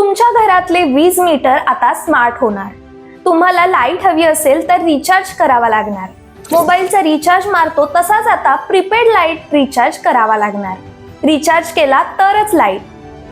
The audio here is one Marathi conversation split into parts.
तुमच्या घरातले वीज मीटर आता स्मार्ट होणार. तुम्हाला लाइट हवी असेल तर रिचार्ज करावा लागणार. मोबाईलचा रिचार्ज मारतो तसाच आता प्रीपेड लाइट रिचार्ज करावा लागणार. रिचार्ज केला तरच लाइट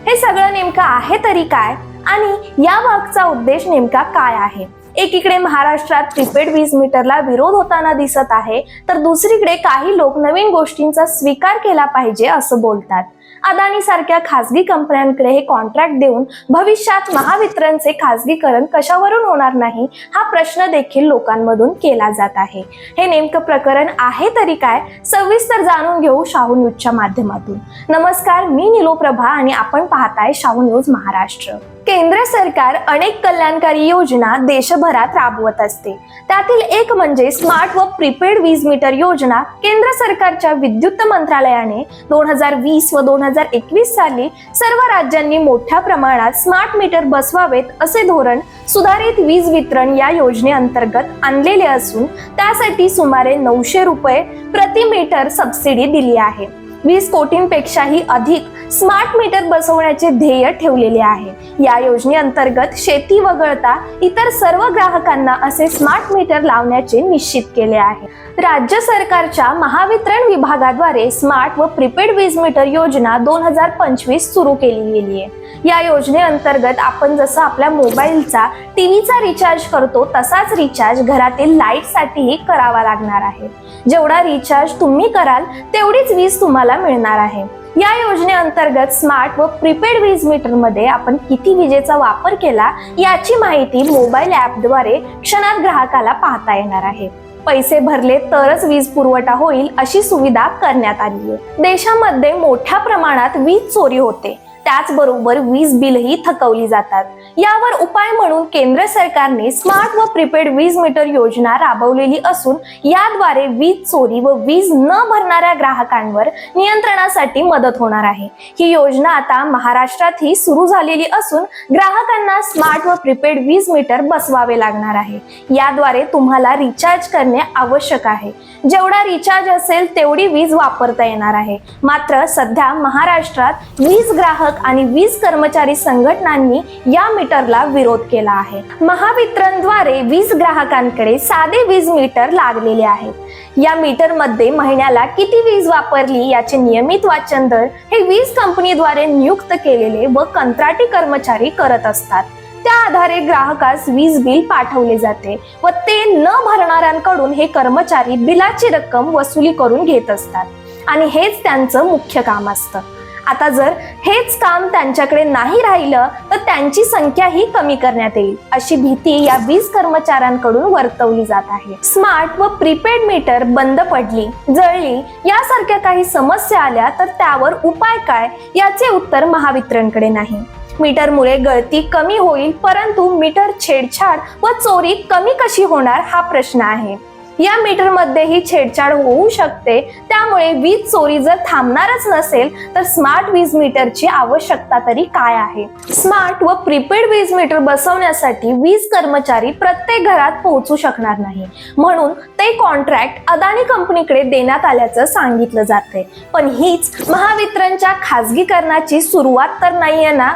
हे सगळं नेमकं आहे तरी काय? आणि या मागचा उद्देश नेमका काय आहे? एकीकडे महाराष्ट्रात प्रीपेड वीज मीटरला विरोध होताना दिसत आहे तर दुसरीकडे काही लोक नवीन गोष्टींचा स्वीकार केला पाहिजे असं बोलतात. अदानी सारख्या खासगी कंपन्यांकडे हे कॉन्ट्रॅक्ट देऊन भविष्यात महावितरणचे खासगीकरण कशावरून होणार नाही हा प्रश्न देखील लोकांमधून केला जात आहे. हे नेमकं प्रकरण आहे तरी काय सविस्तर जाणून घेऊ शाहू न्यूजच्या माध्यमातून. नमस्कार मी निलोप्रभा आणि आपण पाहताय शाहू न्यूज महाराष्ट्र. केंद्र सरकार अनेक कल्याणकारी योजना देशभरात राबवत असते. त्यातील एक म्हणजे स्मार्ट व प्रीपेड वीज मीटर योजना केंद्र सरकारच्या विद्युत मंत्रालयाने दोन हजार वीस व दोन हजार एकवीस साली सर्व राज्यांनी मोठ्या प्रमाणात स्मार्ट मीटर बसवावेत असे धोरण सुधारित वीज वितरण या योजनेअंतर्गत आणलेले असून त्यासाठी सुमारे नऊशे रुपये प्रति मीटर सबसिडी दिली आहे. वीस कोटींपेक्षाही अधिक स्मार्ट मीटर बसवण्याचे ध्येय ठेवलेले आहे. या योजनेअंतर्गत शेती वगळता इतर सर्व ग्राहकांना असे स्मार्ट मीटर लावण्याचे निश्चित केले आहे. राज्य सरकारच्या महावितरण विभागाद्वारे स्मार्ट व प्रीपेड वीज मीटर योजना दोन हजार पंचवीस सुरू केली गेली आहे. या योजनेअंतर्गत आपण जसं आपल्या मोबाईलचा टीव्हीचा रिचार्ज करतो तसाच रिचार्ज घरातील लाईटसाठीही करावा लागणार आहे. जेवढा रिचार्ज तुम्ही कराल तेवढीच वीज तुम्हाला मिळणार आहे. या योजनेअंतर्गत स्मार्ट व प्रीपेड वीज मीटरमध्ये आपण किती विजेचा वापर केला याची माहिती मोबाईल ॲपद्वारे क्षणात ग्राहकाला पाहता येणार आहे. पैसे भरले तरच वीज पुरवठा होईल अशी सुविधा करण्यात आली आहे देशामध्ये मोठ्या प्रमाणात वीज चोरी होते. त्याचबरोबर वीज बिलही थकवली जातात. यावर उपाय म्हणून केंद्र सरकारने स्मार्ट व प्रीपेड वीज मीटर योजना राबवलेली असून याद्वारे वीज चोरी व वीज न भरणाऱ्या ग्राहकांवर नियंत्रणासाठी मदत होणार आहे. ही योजना आता महाराष्ट्रातही सुरू झालेली असून ग्राहकांना स्मार्ट व प्रीपेड वीज मीटर बसवावे लागणार आहे. याद्वारे तुम्हाला रिचार्ज करणे आवश्यक आहे. जेवढा रिचार्ज असेल तेवढी वीज वापरता येणार आहे. मात्र सध्या महाराष्ट्रात वीज ग्राहक आणि वीज कर्मचारी संघटनांनी या मीटरला विरोध केला आहे. महावितरणद्वारे वीज ग्राहकांकडे साधे वीज मीटर लागलेले आहेत. या मीटरमध्ये महिन्याला किती वीज वापरली याचे नियमित वाचन दर हे वीज कंपनीद्वारे नियुक्त केलेले व कंत्राटी कर्मचारी करत असतात. त्या आधारे ग्राहकास वीज बिल पाठवले जाते व ते न भरणाऱ्यांकडून हे कर्मचारी बिलाची रक्कम वसुली करून घेत असतात. आणि हेच त्यांचं मुख्य काम असतं. आता जर हेच काम त्यांच्याकडे नाही राहिलं तर त्यांची संख्याही कमी करण्यात येईल अशी भीती या वीज कर्मचाऱ्यांकडून वर्तवली जात आहे. स्मार्ट व प्रीपेड मीटर बंद पडली जळली यासारख्या काही समस्या आल्या तर त्यावर उपाय काय याचे उत्तर महावितरणकडे नाही. मीटरमुळे गळती कमी होईल परंतु मीटर छेडछाड व चोरी कमी कशी होणार हा प्रश्न आहे. या मीटरमध्येही छेडछाड होऊ शकते. त्यामुळे वीज चोरी जर थांबणारच नसेल तर स्मार्ट वीज मीटरची आवश्यकता तरी काय आहे? स्मार्ट व प्रीपेड वीज मीटर बसवण्यासाठी वीज कर्मचारी प्रत्येक घरात पोहोचू शकणार नाही. म्हणून ते कॉन्ट्रॅक्ट अदानी कंपनीकडे देण्यात आल्याचं सांगितलं जाते पण हीच महावितरणच्या खाजगीकरणाची सुरुवात तर नाहीये ना?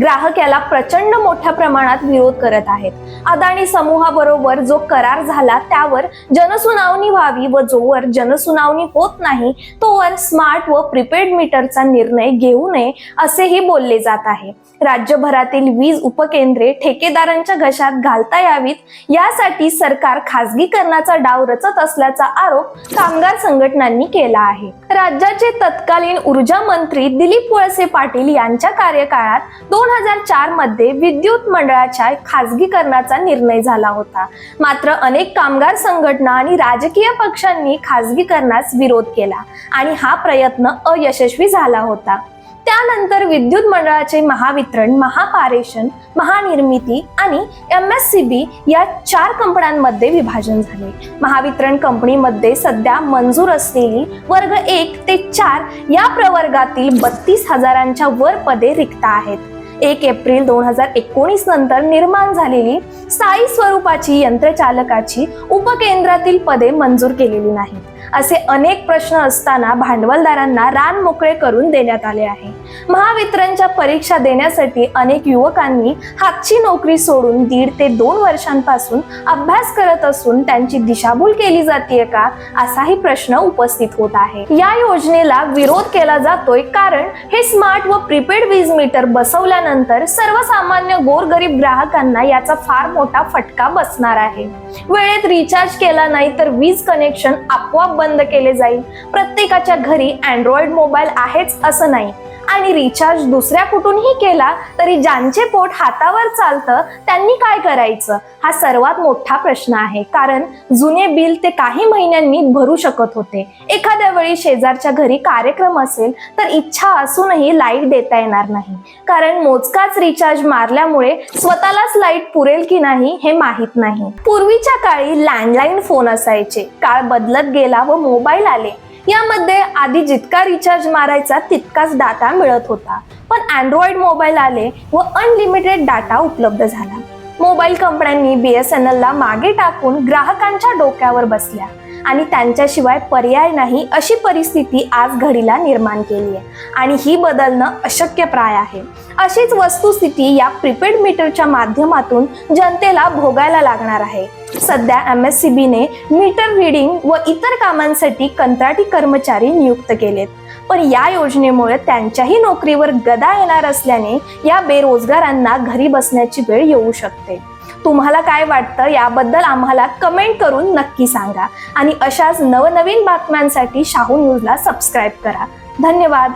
ग्राहक याला प्रचंड मोठ्या प्रमाणात विरोध करत आहेत. अदानी समूहाबरोबर जो करार झाला त्यावर जनसुनावणी व्हावी व जोवर जनसुनावणी होत नाही तोवर स्मार्ट व प्रीपेड मीटरचा निर्णय घेऊ नये असेही बोलले जात आहे. राज्यभरातील वीज उपकेंद्रे ठेकेदारांच्या घशात घालता यावीत यासाठी सरकार खासगीकरणाचा डाव रचत असल्याचा आरोप कामगार संघटनांनी केला आहे. राज्याचे तत्कालीन ऊर्जा मंत्री दिलीप वळसे पाटील यांच्या कार्यकाळात दोन दोन हजार चारमध्ये विद्युत मंडळाच्या खासगीकरणाचा निर्णय झाला होता. मात्र अनेक कामगार संघटना आणि राजकीय पक्षांनी खासगीकरणास विरोध केला आणि हा प्रयत्न अयशस्वी झाला होता. त्यानंतर विद्युत मंडळाचे महावितरण महापारेषण महानिर्मिती आणि एम एस सी बी या चार कंपन्यांमध्ये विभाजन झाले. महावितरण कंपनीमध्ये सध्या मंजूर असलेली वर्ग एक ते चार या प्रवर्गातील बत्तीस हजारांच्या वर पदे रिक्त आहेत. एक एप्रिल दोन हजार एकोणीस नंतर निर्माण झालेली स्थायी स्वरूपाची यंत्रचालकाची उपकेंद्रातील पदे मंजूर केलेली नाहीत. असे अनेक प्रश्न असताना भांडवलदारांना रान मोकळे करून देण्यात आले आहे. महावितरणच्या परीक्षा देण्यासाठी अनेक युवकांनी हातची नोकरी सोडून दीड ते दोन वर्षांपासून अभ्यास करत असून त्यांची दिशाभूल केली जाते का असाही प्रश्न उपस्थित होत आहे. या योजनेला विरोध केला जातोय कारण हे स्मार्ट व प्रीपेड वीज मीटर बसवल्यानंतर सर्वसामान्य गोरगरीब ग्राहकांना याचा फार मोठा फटका बसणार आहे. वेळेत रिचार्ज केला नाही तर वीज कनेक्शन आपोआप बंद केले जाईल. प्रत्येकाच्या घरी अँड्रॉइड मोबाईल आहेच असं नाही. आणि रिचार्ज दुसऱ्या कुठूनही केला तरी ज्यांचे पोट हातावर चालतं त्यांनी काय करायचं? हा सर्वात मोठा प्रश्न आहे. कारण जुने बिल ते काही महिन्यांनी भरू शकत होते. एखाद्या वेळी शेजारच्या घरी कार्यक्रम असेल तर इच्छा असूनही लाइट देता येणार नाही. कारण मोजकाच रिचार्ज मारल्यामुळे स्वतःलाच लाइट पुरेल की नाही हे माहीत नाही. पूर्वीच्या काळी लँडलाईन फोन असायचे. काळ बदलत गेला व मोबाईल आले. यामध्ये आधी जितका रिचार्ज मारायचा तितकाच डाटा मिळत होता. पण अँड्रॉइड मोबाईल आले व अनलिमिटेड डाटा उपलब्ध झाला. मोबाईल कंपन्यांनी बी एस एन एलला मागे टाकून ग्राहकांच्या डोक्यावर बसल्या. आणि त्यांच्याशिवाय पर्याय नाही अशी परिस्थिती आज घडीला निर्माण केली आहे आणि ही बदलणं अशक्यप्राय आहे. अशीच वस्तुस्थिती या प्रीपेड मीटरच्या माध्यमातून जनतेला भोगायला लागणार आहे. सध्या एम एस सी बीने मीटर रिडिंग व इतर कामांसाठी कंत्राटी कर्मचारी नियुक्त केलेत. पण या योजनेमुळे त्यांच्याही नोकरीवर गदा येणार असल्याने या बेरोजगारांना घरी बसण्याची वेळ येऊ शकते. तुम्हाला काय वाटतं याबद्दल आम्हाला कमेंट करून नक्की सांगा. आणि अशाच नवनवीन बातम्यांसाठी शाहू न्यूजला सबस्क्राईब करा. धन्यवाद.